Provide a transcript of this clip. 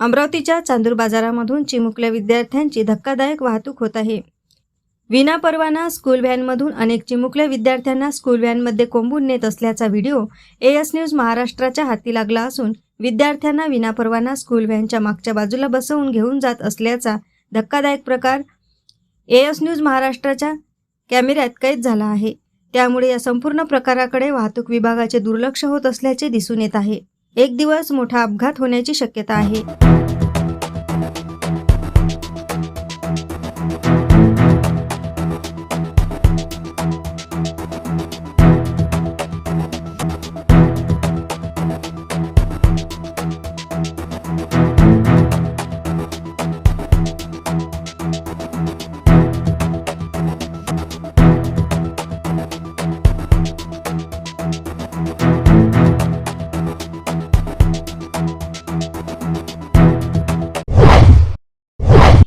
अमरावतीच्या चांदूर बाजारामधून चिमुकल्या विद्यार्थ्यांची धक्कादायक वाहतूक होत आहे. विनापरवाना स्कूल व्हॅनमधून अनेक चिमुकल्या विद्यार्थ्यांना स्कूल व्हॅनमध्ये कोंबून नेत असल्याचा व्हिडिओ एएस न्यूज महाराष्ट्राच्या हाती लागला असून विद्यार्थ्यांना विनापरवाना स्कूल व्हॅनच्या मागच्या बाजूला बसवून घेऊन जात असल्याचा धक्कादायक प्रकार एएस न्यूज महाराष्ट्राच्या कॅमेऱ्यात कैद झाला आहे. त्यामुळे या संपूर्ण प्रकाराकडे वाहतूक विभागाचे दुर्लक्ष होत असल्याचे दिसून येत आहे. एक दिवस मोठा अपघात होण्याची शक्यता आहे.